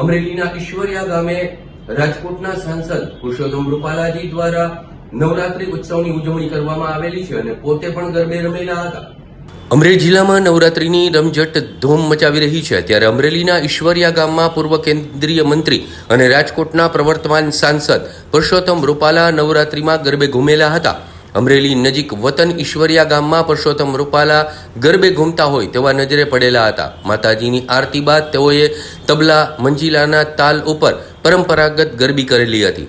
અમરેલીના ઈશ્વરિયા ગામે રાજકોટના સાંસદ પુરુષોત્તમ રૂપાલાજી દ્વારા નવરાત્રી ઉત્સવની ઉજવણી કરવામાં આવેલી છે અને પોતે પણ ગરબે રમેલા હતા. અમરેલી જિલ્લામાં નવરાત્રીની રમઝટ ધૂમ મચાવી રહી છે. ત્યારે અમરેલીના ઈશ્વરિયા ગામમાં પૂર્વ કેન્દ્રીય મંત્રી અને રાજકોટના પ્રવર્તમાન સાંસદ પુરુષોત્તમ રૂપાલા નવરાત્રીમાં ગરબે ઘૂમેલા હતા. અમરેલી નજીક વતન ઈશ્વરિયા ગામમાં પરસોત્તમ રૂપાલા ગરબે ઘૂમતા હોય તેવા નજરે પડેલા હતા. માતાજીની આરતી બાદ તેઓએ તબલા, મંજીલાના તાલ ઉપર પરંપરાગત ગરબી કરેલી હતી.